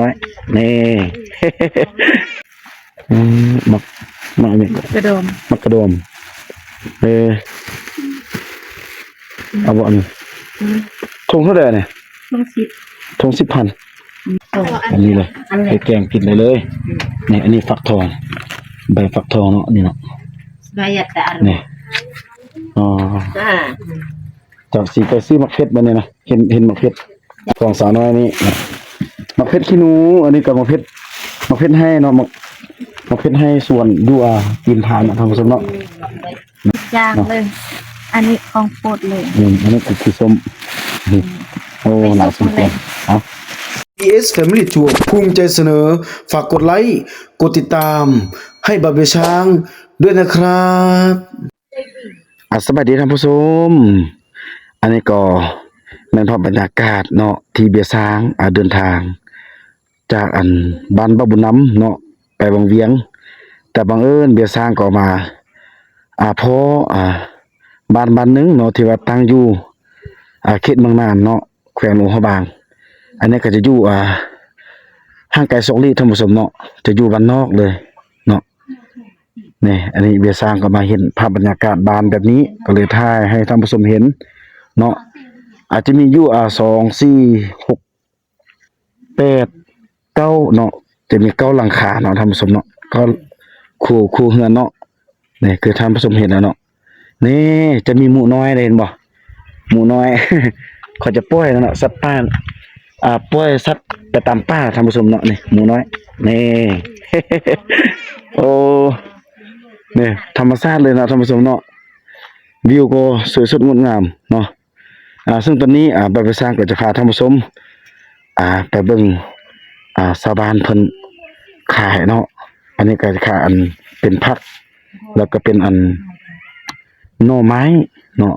น้อยนี่ อืมมักมักอันนี้กระโดมมักกระโดมเออเอาบ่อันนี้ทงเท่าไหร่เนี่ยต้องสิบทงสิบพันโอ้อันนี้เลยอันไหนไปแกงกินเลยเลยนี่อันนี้ฟักทองใบฟักทองเนาะนี่เนาะ Bayar tak นี่อ๋อ Ha. จากสีไปซื้อมักเพชรมาเนี่ยนะเห็นเห็นมักเพชรของสาวน้อยนี่นะ มักเพชรขี้หนู อันนี้กับมักเพชรมักเพชรให้เนาะมักมักเพชรให้ส่วนดูอากินทานเนาะทางผสมเนาะย่างเลย อันนี้ของโปรดเลยอืมอันนี้คือคือส้มนี่โอ้หลายสมควรเอา ES Family Tour ภูมิใจเสนอ ฝากกดไลค์ กดติดตาม ให้บาเบช้างด้วยนะครับอะสวัสดีท่านผู้ชม อันนี้ก็แม่นภาพบรรยากาศเนาะที่เบียร์ช้างอ่าเดินทาง จากอันบ้านบ้าบุญน้ำเนาะไปบางเวียง แต่บังเอิญเบียสร้างก็มา อ่าพออ่าบ้านบ้านหนึงเนาะที่ว่าตั้งอยู่อ่าเขตเมืองนานเนาะแขวงหลวงพะบาง อันนี้ก็จะอยู่อ่าห่างไกลสองลีท่านผู้ชมเนาะจะอยู่บ้านนอกเลยเนาะนี่อันนี้เบียสร้างก็มาเห็นภาพบรรยากาศบานแบบนี้ก็เลยถ่ายให้ท่านผู้ชมเห็น เนาะอาจจะมีอยู่อ่าสองสี่หกแปด เก้าเนาะจะมีเก้าหลังคาเนาะท่านผู้ชมเนาะก็คู่คู่เฮือนเนาะนี่คือท่าผู้ชมเห็นแล้วเนาะนี่จะมีหมูน้อยเลยเห็นบ่หมูน้อยเขาจะปล่อยแล้วเนาะสัตว์ป่าอ่าปล่อยสัตว์ไปตามป่าท่าผู้ชมเนาะนี่หมูน้อยนี่โอ้เนี่ยธรรมชาติเลยนะท่าผู้ชมเนาะวิวก็สวยสดงดงามเนาะอ่าซึ่งตอนนี้อ่าใบไปสร้างก็จะพาท่าผู้ชมอ่าไปเบิ่ง อ่าชาวบ้านเพิ่นขายเนาะอันนี้ก็จะขายอันเป็นผัก แล้วก็เป็นอันหน่อไม้เนาะ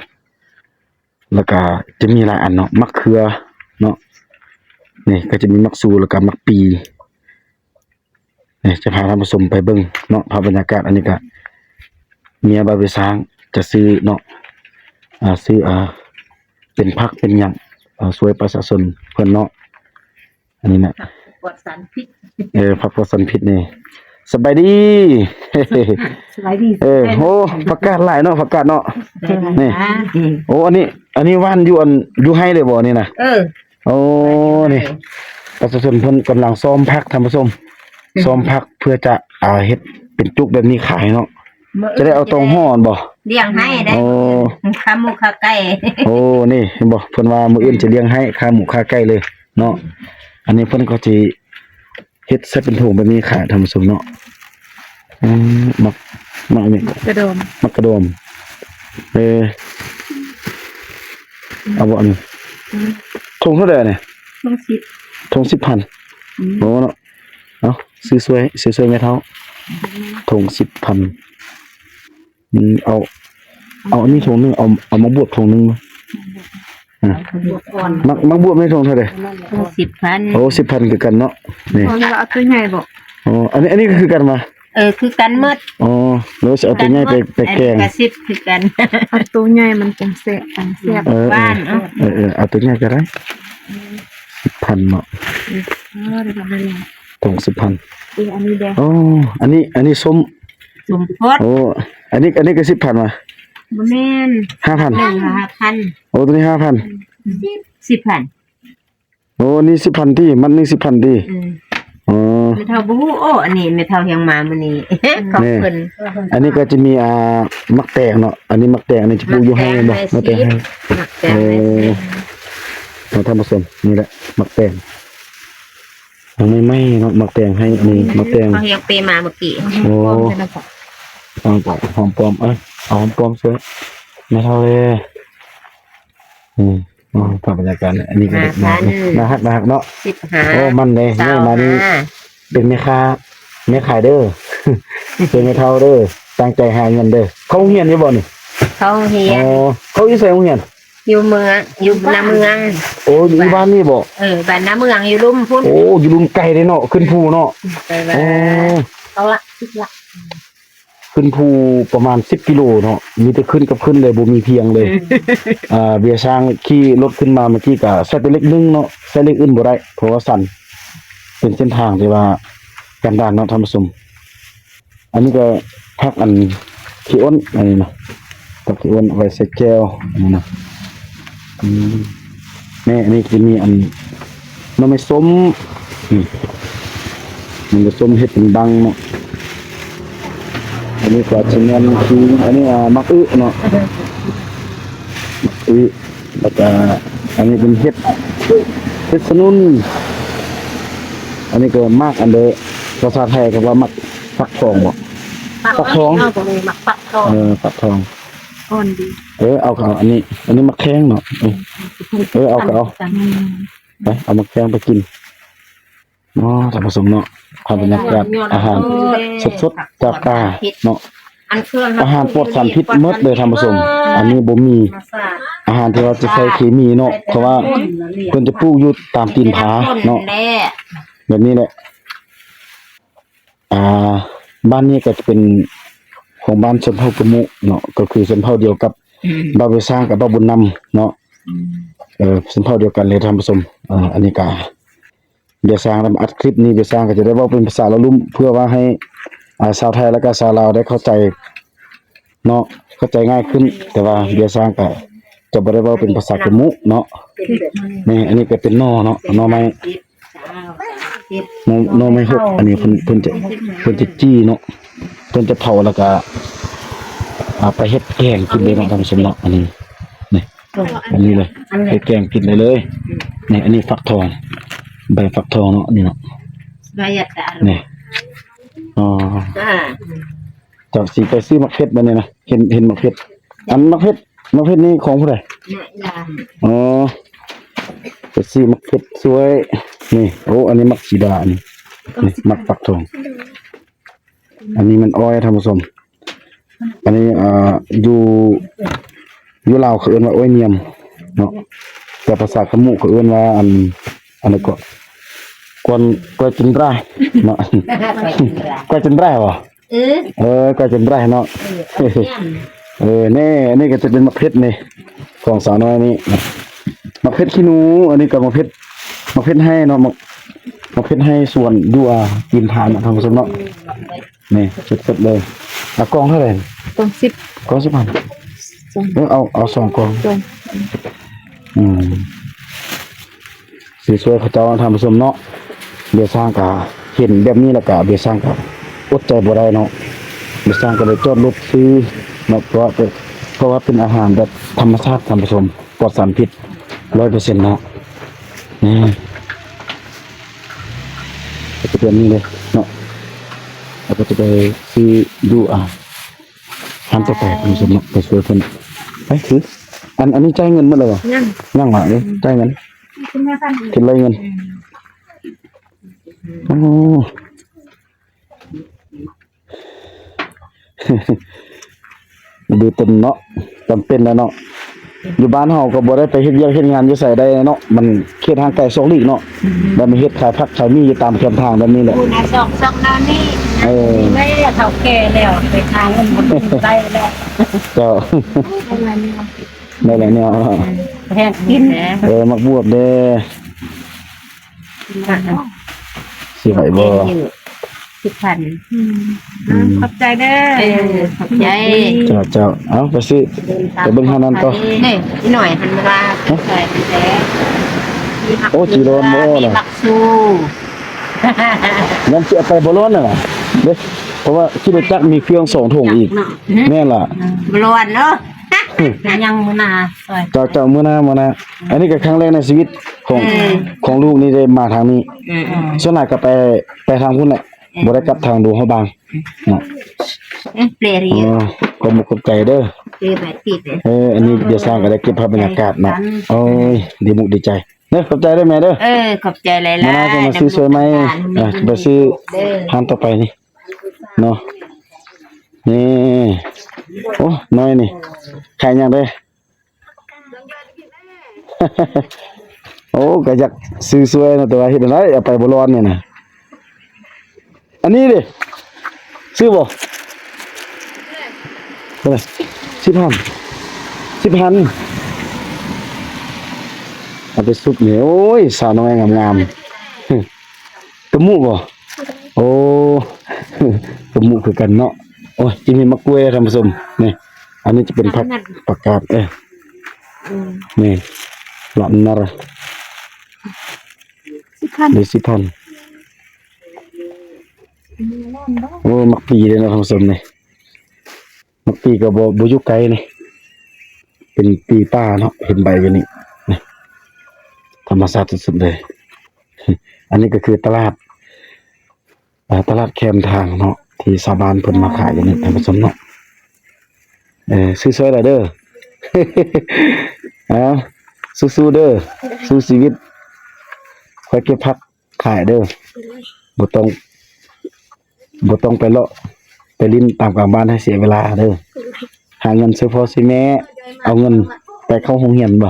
แล้วก็จะมีหลายอันเนาะมะเขือเนาะนี่ก็จะมีมักซูแล้วก็มักปีนี่จะพาท่านผู้ชมไปเบิ่งเนาะภาพบรรยากาศอันนี้ก็เมียบาไปสร้างจะซื้อเนาะอ่าซื้ออ่าเป็นพักเป็นหยังอ่าช่วยประชาชนเพิ่นเนาะอันนี้นะ buat sanpit เออพักพอสันพิษนี่สบายดี Selagi เออโอ้ประกาศหลายเนาะประกาศเนาะนี่ Ha. โอ้อันนี้ อันนี้ว่านอยู่อันอยู่ให้เลยบ่นี่นะ Eh. โอ้นี่ประชาชนเพิ่นกำลังซ้อมพักท่านผู้ชมซ้อมพักเพื่อจะอ่าเฮ็ดเป็นจุกแบบนี้ขายเนาะจะได้เอาตรงห่อนบ่เลี้ยงให้ได้โอ้ขาหมูขาไก่โอ้นี่เห็นบ่เพิ่นว่ามื้ออื่นจะเลี้ยงให้ค่าหมูค่าไก่เลย เนาะ อันนี้เพิ่นก็สิเฮ็ดใส่เป็นถุงแบบนี้ขายท่านผู้ชมเนาะอืมมักมักอันนี้กระโดมมักกระโดมเออเอาบ่อันนี้ถุงเท่าใดเนี่ยต้องสิบถุง10,000โอ้เนาะเอาซื้อสวยซื้อสวยแม่เฒ่าถุง10,000อืมเอา เอาอันนี้ถุงหนึงเอาเอามาบวบถุงหนึง บวกอ่อนมักมักบวบไม่ถุงเท่าใดต้องสิบพันโอ้สิบพันคือกันเนาะนี่ตอนนี้เอาตัวใหญ่บอกอ๋ออันนี้อันนี้ก็คือกันมาเออคือกันหมดอ๋อแล้วจะเอาตัวใหญ่ไปไปแกงกระซิบคือกันเอาตัวใหญ่มันจังแซ่บจังแซ่บเออเอบ้าอนเอ้าเออเออเอาตัวใหญ่ก็ได้สิบพันเนาะเออเดี๋ยวเราไปลองตรงสิบพันอีอันนี้แดงอ๋ออันนี้อันนี้ส้มสมพศโอ้อันนี้อันนี้ก็สิบพันมา บ่แม่นห้าพันหนึ่งละห้าพันโอ้ตัวนี้ห้าพันสิบพันโอ้นี่สิบพันที่มันนี่สิบพันที่อืมอ๋อไม่เท่าบูโอ้อันนี้ไม่เท่าเฮียงมามื้อนี้ขอบคุณอันนี้ก็จะมีอ่ามักแตงเนาะอันนี้มักแตงอันนี้จะปลูกอยู่ให้บ่มักแตงให้หมักแตงโอ้เลยเราทำผสมนี่แหละมักแตงยังไม่ไหม้เนาะมักแตงให้อันนี้มักแตงเขาเฮียงเปมาเมื่อกี้โอ้พร้อมกันแล้วก็หอมปลอมหอมปลอมเอ้ย เอาหอมปลอมสวยไม่เท่าเลยอืมอ๋อภาพบรรยากาศเนี่ยอันนี้ก็เด็กมากนะน่าฮักน่าฮักเนาะสิบห้าโอ้มันเลยสานี่วมานี่ห้าเป็นแม่ค้าแม่ขายเด้อเป็นไม่เท่าเด้อตั้งใจหาเงินเด้อเขาโรงเรียนอยู่บ่นี่เขาเฮียอ๋องเขาอยู่ไสโรงเรียนอยู่เมืองอยู่น้ำเมือง โอ้อยู่บ้านนี่บ่เออบ้านน้ำเมืองอยู่ลุ่มพุ่นโอ้อยู่ลุมไก่เลยเนาะขึ้นภูเนาะไปบ้าโอ้เขาละสิบละ ขึ้นภูประมาณ10กิโลเนาะมีแต่ขึ้นกับขึ้นเลยบ่มีเพียงเลยอ่าเบียร์ช้างขี่รถขึ้นมาเมื่อกี้ก็ใส่แต่เล็กนึงเนาะใส่เล็กอื่นบ่ได้เพราะว่าสั่นเป็นเส้นทางที่ว่ากันดานเนาะท่านผู้ชมอันนี้ก็พักอันขี้อ้นอันนี้เนาะพักขี้อ้นเอาไว้ใส่แก้วอันนี้เนาะอืมนี่อันนี้จะมีอันหน้ำไม่ส้มนี่มันจะส้มเห็ดเป็นดังเนาะ อันนี้ก็จะเงินคืออันนี้อ่ามักอึเนาะมักอึแล้วก็อันนี้เป็นเห็ดเห็ดสนุน อันนี้ก็มากอันเดอภาษาไทยก็ว่ามักฟักทองบ่ปักทองเอาตรงนี้มักปักทองเออฟักทองอ่อนดีเออเอาก็เอาอันนี้ อันนี้มักแข้งเนาะเออเออเอาก็เอาอืมไปเอามักแข้งไปกิน อ๋อท่านผู้ชมเนาะความบรรยากาศอาหารสดๆจากป่าเนาะอันเครื่องอาหารปลอดสารพิษหมดเลยท่านผู้ชมอันนี้บ่มีมาสาดอาหารที่ว่าจะใส่เคมีเนาะเพราะว่าเพิ่นจะปลูกอยู่ตามตีนผาเนาะแน่แบบนี้แหละอ่า บ้านนี้ก็จะเป็นของบ้านชนเผ่ากะมุเนาะก็คือชนเผ่าเดียวกับบ่าวเวสร้างกับบ่าวบุญนำเนาะเออชนเผ่าเดียวกันเลยท่านผู้ชมอ่าอันนี้ก็ เบียร์สร้างนำอัดคลิปนี้เบียร์สร้างก็จะได้ว้าเป็นภาษาละลุ่มเพื่อว่าให้ชาวไทยและก็ชาวลาวได้เข้าใจเนาะเข้าใจง่ายขึ้น แต่ว่าเบียร์สร้างก็จะบ่ได้เว้าเป็นภาษากมุเนาะนี่อันนี้ก็เป็นนอเนาะนอไม้โนโนไม่หกอันนี้เพิ่นเพิ่นจะเพิ่นจะจี้เนาะเพิ่นจะเผาแล้วก็เอาไปเฮ็ดแกงกินเลยเนาะท่านผู้ชมเนาะอันนี้นี่อันนี้เลยเฮ็ดแกงกินได้เลยนี่อันนี้ฟักทอง ใบฟักทองเนาะนี่เนาะบายตานี่อ๋ออ่าจากสีไปซื้อมะเขือมาเนี่ยนะเห็นเห็นมะเขืออันมะเขือมะเขือนี่ของผู้ใดน่ะยาอ๋อไปซื้อมะเขือสวยนี่โอ้อันนี้มักสีดาอันนี้นี่มักฟักทอง อันนี้มันอ้อยท่านผู้ชมอันนี้อ่าอยู่อยู่ลาวเขาเอิ้นว่าอ้อยเนียมเนาะแต่ภาษาขมุเขาเอิ้นว่าอันอันนี้ก็ กวนกวนจินไรเนาะกวนจินไรบ่เออเออกวนจินไรเนาะเออแน่อันนี้ก็จะเป็นมะเพ็ดนี่ของสาวน้อยนี่นะมะเพ็ดขี้หนู อันนี้ก็มะเพ็ดมะเพ็ดให้เนาะมะมะเพ็ดให้ส่วนดูอ่ากินทานเนาะท่านผู้ชมเนาะนี่สดๆเลยเอากล่องเท่าไหร่ต้องสิบกล่องสิบพันสองเออเอาเอาสองกล่องจงอืมสีสวยเขาเจ้าท่านผู้ชมเนาะ เบียร์สร้างกะเห็นแบบนี้แล้วก็เบียร์สร้างกะอดใจบ่ได้เนาะเบียร์สร้างก็เลยจอดรถซื้อเนาะเพราะว่าเป็นเพราะว่าเป็นอาหารแบบธรรมชาติท่านผู้ชมปลอดสารพิษ100%เนาะนี่ก็จะเป็นนี่เลยเนาะแล้วก็จะไปซื้อดูอ่าทำต่อไปท่านผู้ชมเนาะไปช่วยเพิ่นไปซื้ออันอันนี้จ่ายเงินหมดเลยเหรอยังยังหวะเลยจ่ายเงินคุณแม่ท่านคิดเลยเงิน โอ้ดูเต็มเนาะจำเป็นแล้วเนาะอยู่บ้านเฮาก็บ่ได้ไปเฮ็ดเวียกเฮ็ดงานอยู่ไสได้เนาะมันเขตทางไกลสองลีกเนาะแล้วมาเฮ็ดขายผักขายมีอยู่ตามแคมทางแบบนี้แหละคุณอาสองสองนานี่เออไม่เท่าแก่แล้วไปทางมันมันได้แล้วก็อะไรนี่ได้แล้วเนี่ยแพงกินนะเออมักบวบเด้ สิไหวบ่ สิบพันอืมอะขอบใจเด้อเออขอบใจเจ้าเจ้าเอาไปซื้อ ไปเบิ่งหานั้นต่อ นี่หน่อยหันมาใส่แท้โอ้จีโรนโม่ล่ะบักซูงั้นสิเอาไปบ่ร้อนน่ะล่ะเด้เพราะว่าที่รถจักรมีเครื่องสองถุงอีกแม่นล่ะบลวนเนาะยังมือนาซอยเจ้าเจ้ามื้อหน้ามื้อหน้าอันนี้ก็ครั้งแรกในชีวิต ของของลูกนี่ได้มาทางนี้อืมส่วนหลายก็ไปไปทางพุ่นแหละบ่ได้กลับทางดูเฮาบางเนาะเปลี่ยนอ๋อก็บ่เข้าใจเด้อเปลี่ยนไปติดเลยเอออันนี้เดี๋ยวสร้างก็ได้เก็บภาพบรรยากาศเนาะโอ้ยดีมุกดีใจเด้อขอบใจเด้อแม่เด้อเออขอบใจหลายๆมื้อหน้าจะมาซื้อสวยไหมอะไปซื้อทานต่อไปนี่เนาะนี่โอ้น้อยนี่ขายยังเด้อ โอ้ก็อยากซื้อสวยนะแต่ว่าเฮ็ดอะไรเอาไปบ่ร้อนเนี่ยนะอันนี้ดิซื้อบ่เท่าไหร่สิบพันสิบพันเอาไปซุปเนี่ยโอ้ยสาวน้อยงามๆฮึตะมูกบ่โอ้จมูกคือกันเนาะโอ้ยจิมีมะกล้วยท่านผู้ชมนี่อันนี้จะเป็นผักผักกาดเอ้ยนี่หลอนนร สิพันเดซิพันโอ้มักปีเลยเนาะท่านผู้ชมนี่มักปีก็บ่บ่อยู่ไกลนี่เป็นปีป้าเนาะเห็นใบอยู่นี่นี่ธรรมชาติสุดๆเลย อันนี้ก็คือตลาดอ่าตลาดแคมทางเนาะที่ชาวบ้านเพิ่นมาขายอยู่นี่ท่านผู้ชมเนาะเออซื้อสวยแล้วเด้อเอาสู้ๆเด้อสู้ชีวิต คอยเก็บพักขายเด้อบ่ต้องบ่ต้องไปเลาะไปลิ้นตามกลางบ้านให้เสียเวลาเด้อหาเงินซื้อพ่อซื้อแม่ เอาเงินไปเข้าโรงเรียนบ่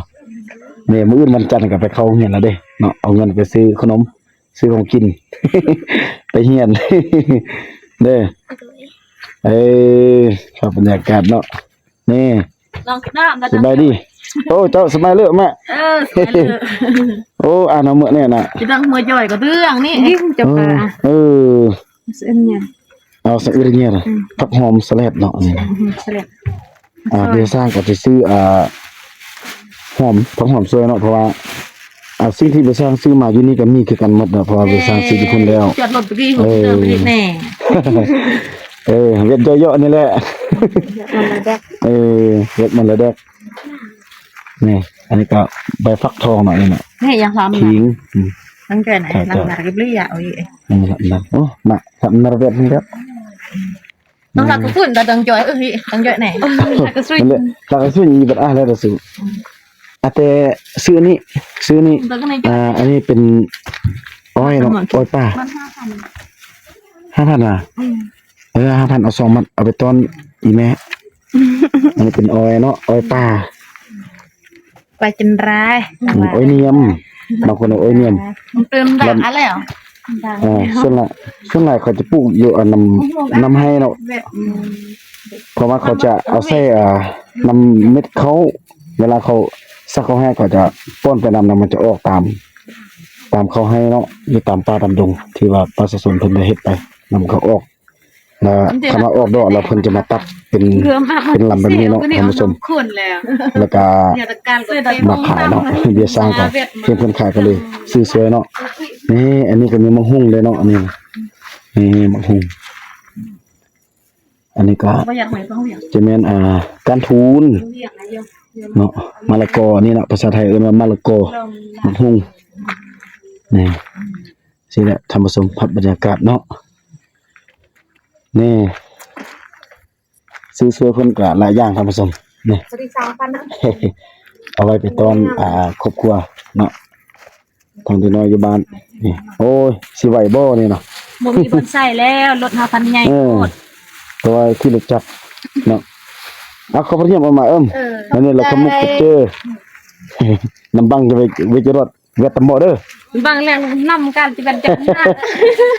เนี่มื้ออื่นวันจันทร์ก็ไปเข้าโรงเรียนแล้วเด้เนาะเอาเงินไปซื้อขนม ซื้อของกิน ไปเรียน เด้อเอ้ยครับบรรยากาศเนาะนี่ ลองน้ำนะสบายดี โอ้เจ้าสบายเลยแม่เออสวยเลยโอ้อ่านเอาเมื่อเนี่ยน่ะจะต้องมือย่อยก็เรื่องนี่ยิ่งจะเอปลาอเออเส้นเนี่ยเอาสะอึกเนี่ยน่ะผักหอมสลัดเนาะนี่นะเสร็จอ่าเดี๋ยวสร้างก็จะซื้ออ่าหอมผักหอมสวยเนาะเพราะว่าอ่าสิ่งที่เบสร้างซื้อมาอยู่นี่ก็มีคือกันหมดเนาะเพราะว่าเบสร้างซื้อทุกคนแล้ว จอดรถไปกี่หัวเติมไปแน่ เออเว็ดย่อยๆนี่แหละ มันระดับเออเว็ดมันละแดกนี่อันนี้ก็ใบฟักทองหน่อยนี่น่ะนี่ยังซ้ำทิ้นะงอืม ตั้งแต่ไหนหลังจากกิบลี่อะโอ้ยนี่ละนั่นโอ้มาทำนรเวทนี่ครับต้องรักกุศลแต่ดังจ่อยเอ้ยดังจ่อยไหนก็สุดมันเลยเราก็ซื้ออีบัดอะแล้วก็ซื้ออะแต่ซื้อนี่ซื้อนี่ตั้งในอ่าอันนี้เป็นอ้อยเนาะอ้อยป่ามันห้าพันห้าพันอะเออห้าพันเอาสองมันเอาไปต้อน อีแม่ อันนี้เป็นอ้อยเนาะอ้อยป่าไปจนร้ายอืมอ้อยเนียมบางคนเอาอ้อยเนียม มันเป็นดังอะไรอะอ่าส่วนละส่วนใหญ่เขาจะปลูกอยู่อันนำนำให้เนาะแบบเพราะว่าเขาจะเอาใส่อ่านำเม็ดเขาเวลาเขาสักเขาให้เขาจะป้อนไปนำนำมันจะออกตาม ตามเขาให้เนาะอยู่ตามป่าตามดงที่ว่าประชาชนเพิ่นได้เฮ็ดไปนำเขาออก แล้วคำว่าออกดอกแล้วเพิ่นจะมาตัดเป็นเรือมากเป็นลำแบบนี้เนาะท่านผู้ชมคุณแล้วแล้วก็เนี่ยตะการก็ได้มาขายเนาะเบียร์สร้างกันเพิ่นเพิ่นขายกันเลยซื้อสวยเนาะนี่อันนี้ก็มีมะฮุ่งเลยเนาะอันนี้นี่มะฮุ่งอันนี้ก็ก็อยากไหนต้องอยากจะแม่นอ่าการทูนเรียกอะไรเยอะเนาะมะละกอนี่เนาะภาษาไทยเอิ้นว่ามะละกอมะฮุ่งนี่สิแหละธรรมสมพัดบรรยากาศเนาะ นี่ซื้อสวยเพิ่นก็หลายอย่างธรรมสมนี่สวัสดีสามพันนะเอาไว้ไปต้อนอ่าครอบครัวเนาะทางที่น้อยอยู่บ้านนี่โอ้ยสิไหวบ่นี่เนาะบ่มีบนใส่แล้วรถห้าพันใหญ่เออหมดตัวที่รถจักรเนาะเอาเขาไปเทียมเอามาเอิ้มเอออันนี้เราขมุกเจอน้ำบังจะไปไปจรดเวทตะโมเด้อ บางแรงนำการจะเป็นจับหน้า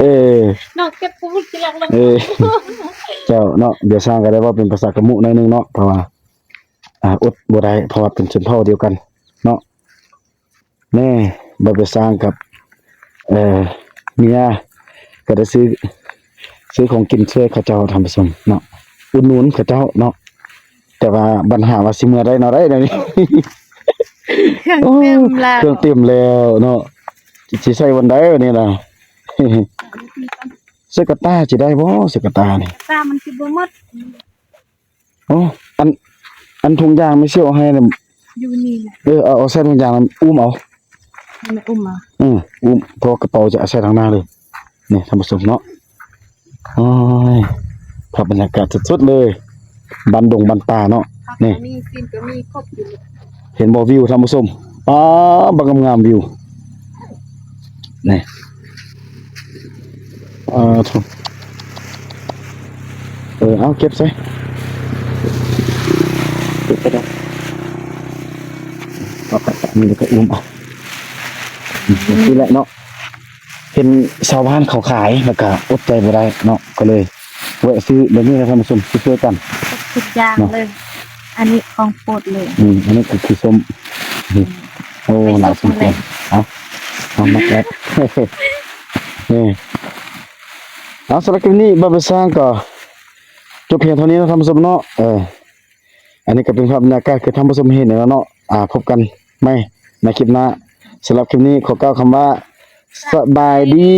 เออนอกเก็บพูดที่หลังลงเออเจ้าเนาะเดี๋ยวสร้างก็ได้ว่าเป็นภาษากะมุหน่อยหนึงเนาะเพราะว่าอ่าอดบ่ได้เพราะว่าเป็นชนเผ่าเดียวกัน เนาะแม่บ่ไปสร้างกับเอ่อเมียก็ได้ซื้อซื้อของกินช่วยเขาเจ้าทำผสมเนาะอุดหนุนเขาเจ้าเนาะแต่ว่าปัญหาว่าสิเมื่อได้เนาะได้เดี๋ยวนี้เครื่องเต็มแล้วเครื่องเต็มแล้วเนาะ สิใช้วันใดวันนี้ล่ะสกตาสิได้บ่สกตานี่ตามันสิบ่หมดโอ้อัน อันถุงยางไม่เชี่ยวให้น่ะอยู่นี่แหละเออเอาเอาใส่ถุงยางนั้นอุ้มเอามันอุ้มมาอืมอุ้มเพราะกระเป๋าจะเอาใส่ทางหน้าเลยนี่ทำผสมเนาะโอ้ยภาพบรรยากาศสุดๆเลยบันดงบันป่าเนาะนี่มีซีนก็มีครบอยู่เห็นบ่วิวท่านผู้ชมป้าบังงามๆวิว นี่อ่าทุกเออเอาเก็บใส่เก็บไปได้เอาไปนี่แล้วก็อุ้มเอาอืมนี่แหละเนาะเห็นชาวบ้านเขาขายแล้วก็อดใจบ่ได้เนาะก็เลยแวะซื้อแบบนี้นะท่านผู้ชมช่วยๆกันทุกอย่างเลย อันนี้ของโปรดเลยอืมอันนี้คือคือส้มนี่โอ้หลายสมควรเอา เอามาแล้วนี่เอาสำหรับคลิปนี้บ่าวสร้างก็จบเพียงเท่านี้นะท่านผู้ชมเนาะเอออันนี้ก็เป็นภาพบรรยากาศคือท่านผู้ชมเห็นแล้วเนาะอ่าพบกันไม่ในคลิปหน้าสำหรับคลิปนี้ขอกล่าวคำว่าสบายดี